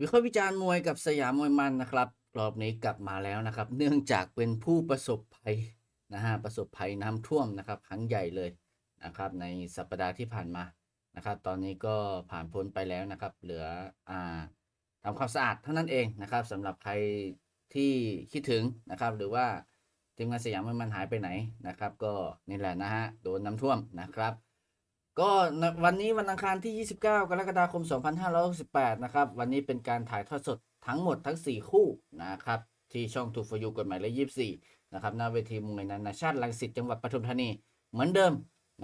วิเคราะห์วิจารณ์มวยกับสยามมวยมันนะครับรอบนี้กลับมาแล้วนะครับ เนื่องจากเป็นผู้ประสบภัยนะฮะประสบภัยน้ำท่วมนะครับครั้งใหญ่เลยนะครับ ในสัปดาห์ที่ผ่านมานะครับ ตอนนี้ก็ผ่านพ้นไปแล้วนะครับ เหลืออ่าทำความสะอาดเท่านั้นเองนะครับสำหรับใครที่คิดถึงนะครับ หรือว่าทีมงานสยามมวยมันหายไปไหนนะครับ ก็นี่แหละนะฮะโดนน้ำท่วมนะครับ ก็วันนี้วันอังคารที่ 29 กรกฎาคม 2568 นะครับ วันนี้เป็นการถ่ายทอดสดทั้งหมดทั้ง 4 คู่นะครับ ที่ช่องทูฟยูกฎหมายเลข24 นะครับหน้าเวทีมวยนานาชาติลังสิตจังหวัดปทุมธานีเหมือนเดิม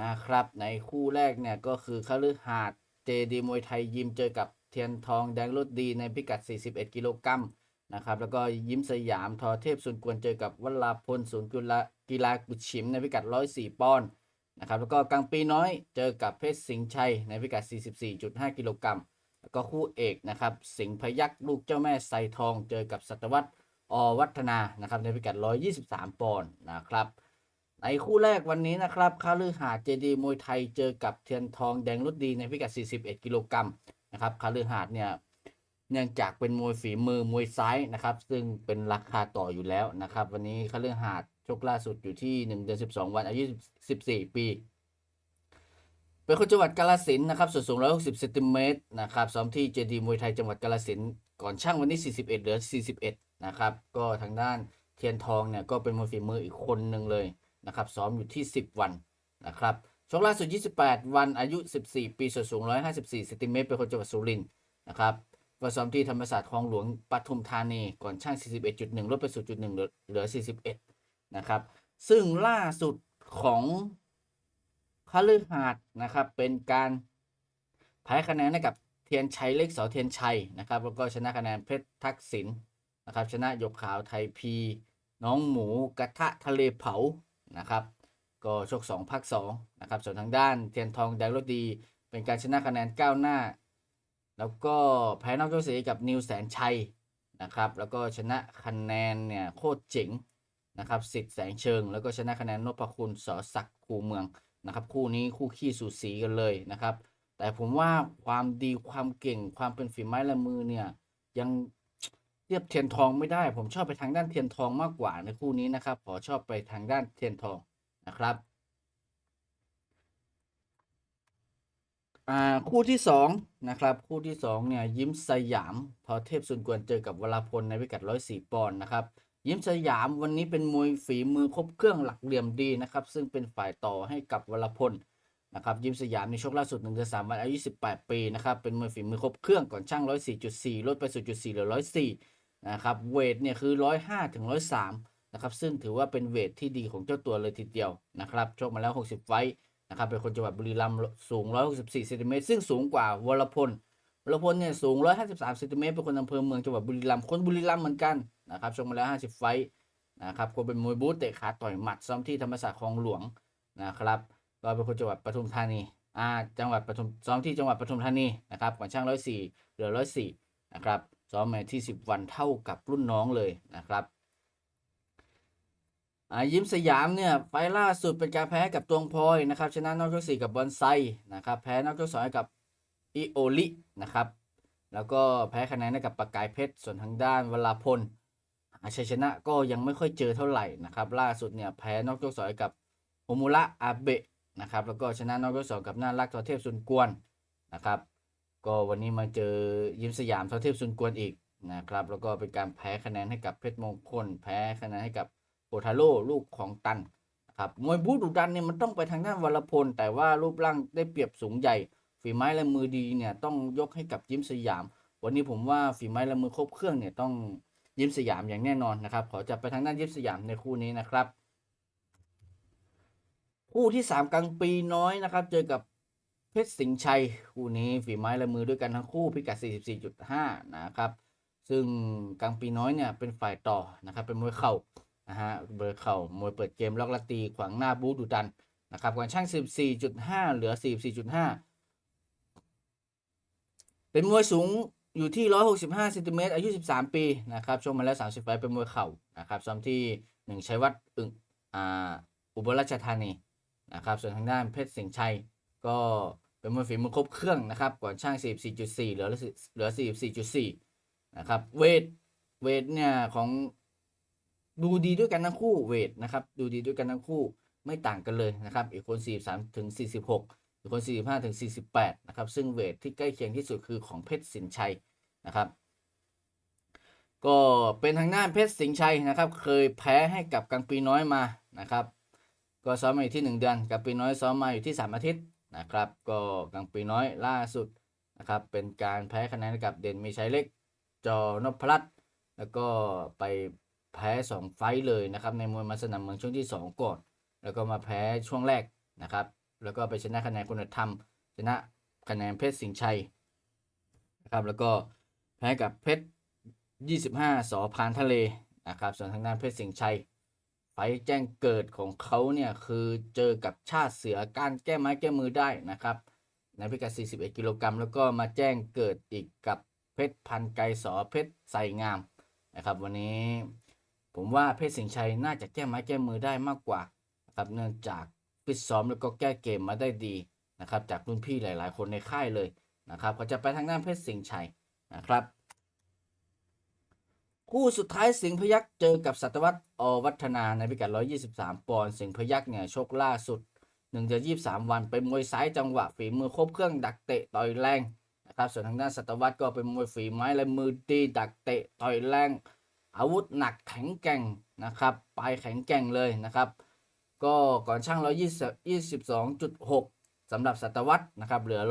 นะครับ ในคู่แรกเนี่ยก็คือคฤหาสน์เจดีมวยไทยยิมเจอกับเทียนทองแดงรถดีในพิกัด 41 กิโลกรัมนะครับ แล้วก็ยิ้มสยามทอเทพสุนกวนเจอกับวลาพลศูนย์กีฬากีฬากุชิมในพิกัด 104 ปอนด์ นะครับแล้วก็กังปีน้อยเจอกับเพชรสิงห์ชัยในพิกัด 44.5 กิโลกรัมแล้วก็คู่เอกนะครับสิงห์พยักษ์ลูกเจ้าแม่ไซทองเจอกับสัตวัตอวัฒนานะครับในพิกัด 123 ปอนด์นะครับในคู่แรกวันนี้นะครับคาลือหาดเจดีมวยไทยเจอกับเทียนทองแดงรุดดีในพิกัด 41 กิโลกรัมนะครับคาลือหาดเนี่ยเนื่องจากเป็นมวยฝีมือมวยซ้ายนะครับ ซึ่งเป็นราคาต่ออยู่แล้วนะครับ วันนี้คาลือหาด ชกล่าสุดอยู่ที่1เดือน12 วันอายุ14 ปี เป็นคนจังหวัดกาฬสินนะครับส่วนสูง 160เซนติเมตรนะครับซ้อมที่เจดีมวยไทยจังหวัดกาฬสินก่อนช่างวันนี้ 41 เหลือ 41 นะครับ ก็ทางด้านเทียนทองเนี่ยก็เป็นมวยฝีมืออีกคนหนึ่งเลยนะครับซ้อมอยู่ที่ 10 วันนะครับชกล่าสุด 28 วันอายุ 14 ปีส่วนสูง 154เซนติเมตรเป็นคนจังหวัดสุรินทร์นะครับก็ซ้อมที่ธรรมศาสตร์คลองหลวงปทุมธานีก่อนช่าง 41.1 ลดไป0.1เหลือเหลือ41 นะครับ ซึ่งล่าสุดของคฤหาสน์นะครับ เป็นการแพ้คะแนนให้กับเทียนชัยเล็กเสาเทียนชัยนะครับแล้วก็ชนะคะแนนเพชรทักษิณนะครับ ชนะหยกขาวไทยพี น้องหมูกระทะทะเลเผานะครับ ก็ชก2พัก2นะครับ ส่วนทางด้านเทียนทองแดงรถดี เป็นการชนะคะแนนก้าวหน้า แล้วก็แพ้นอกยกสีกับนิวแสนชัยนะครับ แล้วก็ชนะคะแนนเนี่ยโคตรเจ๋ง นะครับสิทธิ์แสงเชิง แล้วก็ชนะคะแนนนพคุณสอศักดิ์คูเมืองนะครับ คู่นี้คู่ขี้สูสีกันเลยนะครับ แต่ผมว่าความดีความเก่งความเป็นฝีไม้ลายมือเนี่ยยังเทียบเทียนทองไม่ได้ ผมชอบไปทางด้านเทียนทองมากกว่าในคู่นี้นะครับขอชอบไปทางด้านเทียนทองนะครับคู่ที่สองนะครับคู่ที่สองเนี่ยยิ้มสยามทอเทพสุนกวนเจอกับวราพลในพิกัดร้อยสี่ปอนด์นะครับ ยิ้มสยามวันนี้เป็นมวยฝีมือครบเครื่องหลักเหลี่ยมดีนะครับ ซึ่งเป็นฝ่ายต่อให้กับวรพลนะครับยิ้มสยามในชกล่าสุด1เดือน3วันอายุ 18 ปีนะครับเป็นมวยฝีมือครบเครื่องก่อนช่าง 104.4 ลดไป 0.4เหลือ 104 นะครับเวทเนี่ยคือ 105ถึง103 นะครับซึ่งถือว่าเป็นเวทที่ดีของเจ้าตัวเลยทีเดียวนะครับชกมาแล้ว 60 ไฟนะครับเป็นคนจังหวัดบุรีรัมย์สูง 164เซนติเมตรซึ่งสูงกว่าวรพล วรพลเนี่ยสูง 153เซนติเมตรเป็นคนอำเภอเมืองจังหวัดบุรีรัมย์ คนบุรีรัมย์เหมือนกันนะครับชกมาแล้ว 50 ไฟต์นะครับ คนเป็นมวยบู๊เตะขาต่อยหมัดซ้อมที่ธรรมศาสตร์คลองหลวงนะครับก็เป็นคนจังหวัดปทุมธานีอ่าจังหวัดปทุมซ้อมที่จังหวัดปทุมธานีนะครับก่อนช่าง 104 เหลือ 104 นะครับซ้อมมาที่ 10 วันเท่ากับรุ่นน้องเลยนะครับอ่ายิ้มสยามเนี่ยไฟล่าสุดเป็นการแพ้กับตวงพลอยนะครับชนะนอกยกสี่กับบอนไซนะครับแพ้นอกยกสองกับ อิโอลินะครับ แล้วก็แพ้คะแนนให้กับปากกายเพชร ส่วนทางด้านเวลาพลหาชัยชนะก็ยังไม่ค่อยเจอเท่าไหร่นะครับ ล่าสุดเนี่ยแพ้นอกยกสองกับโฮมุระอาเบะนะครับ แล้วก็ชนะนอกยกสองกับน่ารักทอเทพซุนกวนนะครับ ก็วันนี้มาเจอยิ้มสยามทอเทพซุนกวนอีกนะครับ แล้วก็เป็นการแพ้คะแนนให้กับเพชรมงคล แพ้คะแนนให้กับโอทาโร่ลูกของตันนะครับมวยบูดุดันเนี่ยมันต้องไปทางด้านวรพล แต่ว่ารูปร่างได้เปรียบสูงใหญ่ ฝีไม้ลายมือดีเนี่ยต้องยกให้กับยิ้มสยาม วันนี้ผมว่าฝีไม้ลายมือครบเครื่องเนี่ยต้องยิ้มสยามอย่างแน่นอนนะครับ ขอจับไปทางด้านยิ้มสยามในคู่นี้นะครับ คู่ที่สามกลางปีน้อยนะครับ เจอกับเพชรสิงชัยคู่นี้ฝีไม้ลายมือด้วยกันทั้งคู่พิกัด 44.5 นะครับ ซึ่งกลางปีน้อยเนี่ยเป็นฝ่ายต่อนะครับเป็นมวยเข่านะฮะเบอร์เข่ามวยเปิดเกมล็อกละตีขวางหน้าบูดุดันนะครับก่อนช่าง 14.5 เหลือ 44.5 เป็นมวยสูงอยู่ที่ 165เซนติเมตรอายุ 13 ปีนะครับชกมาแล้ว 30 ไฟเป็นมวยเข่านะครับซ้อมที่ 1 ชัยวัฒน์อึ่งอ่าอุบลราชธานีนะครับส่วนทางด้านเพชรสิงห์ชัย ก็เป็นมวยฝีมือครบเครื่องนะครับก่อนช่าง 44.4 เหลือเหลือ 44.4 นะครับเวทเวทเนี่ยของดูดีด้วยกันทั้งคู่เวทนะครับดูดีด้วยกันทั้งคู่ไม่ต่างกันเลยนะครับอีกคน 43ถึง46 อีกคน 45 ถึง 48 นะครับ ซึ่งเวทที่ใกล้เคียงที่สุดคือของเพชรสินชัยนะครับ ก็เป็นทางด้านเพชรสิงชัยนะครับ เคยแพ้ให้กับกังปีน้อยมานะครับ ก็ซ้อมมาอยู่ที่ 1 เดือน กังปีน้อยซ้อมมาอยู่ที่ 3 อาทิตย์นะครับ ก็กังปีน้อยล่าสุดนะครับ เป็นการแพ้คะแนนกับเด่นมีชัยเล็ก จอนพรัตน์แล้วก็ไปแพ้ 2 ไฟเลยนะครับ ในมวยมาสนามเมืองช่วงที่ 2 ก่อน แล้วก็มาแพ้ช่วงแรกนะครับ แล้วก็ไปชนะคะแนนคุณธรรม ชนะคะแนนเพชรสิงห์ชัยนะครับแล้วก็แพ้กับเพชร 25 สอพานทะเลนะครับส่วนทางด้านเพชรสิงห์ชัยไฟแจ้งเกิดของเขาเนี่ยคือเจอกับชาติเสือการแก้ไม้แก้มือได้นะครับในพิกัด 41 กิโลกรัมแล้วก็มาแจ้งเกิดอีกกับเพชรพันไกรสอเพชรใส่งามนะครับวันนี้ผมว่าเพชรสิงห์ชัยน่าจะแก้ไม้แก้มือได้มากกว่านะครับเนื่องจาก ฟิตซ้อมแล้วก็แก้เกมมาได้ดีนะครับจากรุ่นพี่หลาย ๆ คนในค่ายเลยนะครับก็จะไปทางด้านเพชรสิงห์ชัยนะครับคู่สุดท้ายสิงห์พยักษ์เจอกับสัตวัตอวัฒนาในพิกัด 123 ปอนด์สิงห์พยักษ์เนี่ยชกล่าสุด1เดือน23 วันเป็นมวยซ้ายจังหวะฝีมือครบเครื่องดักเตะต่อยแรงนะครับส่วนทางด้านสัตวัตก็เป็นมวยฝีไม้และมือดีดักเตะต่อยแรง อาวุธหนักแข็งแกร่งนะครับปลายแข็งแกร่งเลยนะครับ ก็ก่อนช่าง122.6สำหรับสัตวัตนะครับเหลือ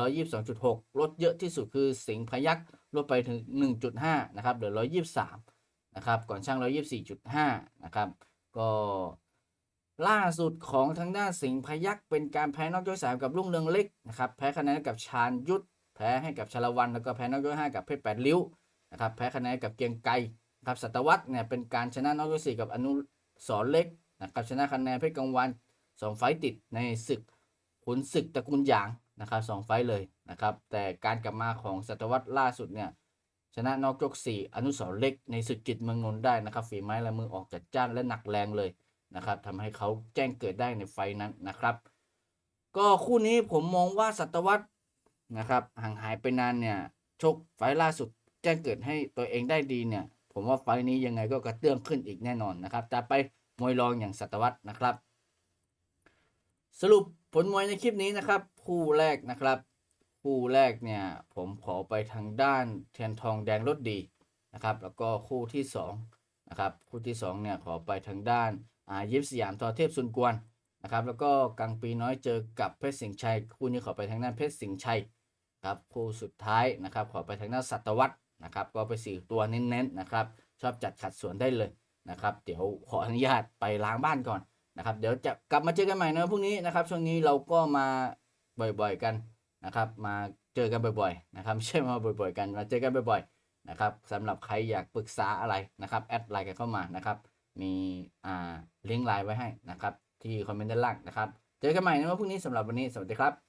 122.6 ลดเยอะที่สุดคือสิงห์พยักลดไปถึง 1.5 นะครับเหลือ 123 นะครับก่อนช่าง 124.5 นะครับ ก็ล่าสุดของทางด้านสิงห์พยักเป็นการแพ้นอกยกสามกับรุ่งเรืองเล็กนะครับแพ้คะแนนกับชาญยุทธแพ้ให้กับชาละวันแล้วก็แพ้นอกยกห้ากับเพชรแปดริ้วนะครับแพ้คะแนนกับเกียงไกรครับสัตวัตเนี่ยเป็นการชนะนอกยกสี่กับอนุสรเล็ก นะครับชนะคะแนนเพชรกังวันสองไฟติดในศึกขุนศึกตระกูลหยางนะครับสองไฟเลยนะครับ แต่การกลับมาของสัตวัตล่าสุดเนี่ยชนะนอกยก4อนุสรณ์เล็กในสุดจิตเมืองนนท์ได้นะครับ ฝีไม้และมือออกจัดจ้านและหนักแรงเลยนะครับทำให้เขาแจ้งเกิดได้ในไฟนั้นนะครับ ก็คู่นี้ผมมองว่าสัตวัตนะครับห่างหายไปนานเนี่ยชกไฟล่าสุดแจ้งเกิดให้ตัวเองได้ดีเนี่ย ผมว่าไฟนี้ยังไงก็กระเตื้องขึ้นอีกแน่นอนนะครับจะไป มวยรองอย่างสัตวัตนะครับ สรุปผลมวยในคลิปนี้นะครับ คู่แรกนะครับ คู่แรกเนี่ยผมขอไปทางด้านเทียนทองแดงรถดีนะครับ แล้วก็คู่ที่2นะครับคู่ที่2เนี่ยขอไปทางด้านอายิปสยามทอเทพสุนกวนนะครับ แล้วก็กังปีน้อยเจอกับเพชรสิงชัย คู่นี้ขอไปทางด้านเพชรสิงชัยครับคู่สุดท้ายนะครับ ขอไปทางด้านสัตวัตนะครับ ก็ไปสี่ตัวเน้นๆนะครับ ชอบจัดขัดสวนได้เลย นะครับ เดี๋ยวขออนุญาตไปล้างบ้านก่อนนะครับ เดี๋ยวจะกลับมาเจอกันใหม่นะพรุ่งนี้นะครับ ช่วงนี้เราก็มาบ่อยๆกันนะครับ มาเจอกันบ่อยๆนะครับไม่ใช่มาบ่อยๆกัน มาเจอกันบ่อยๆนะครับสำหรับใครอยากปรึกษาอะไรนะครับแอดไลน์กันเข้ามานะครับ มีอ่าลิงก์ไลน์ไว้ให้นะครับ ที่คอมเมนต์ด้านล่างนะครับ เจอกันใหม่ในวันพรุ่งนี้สำหรับวันนี้สวัสดีครับ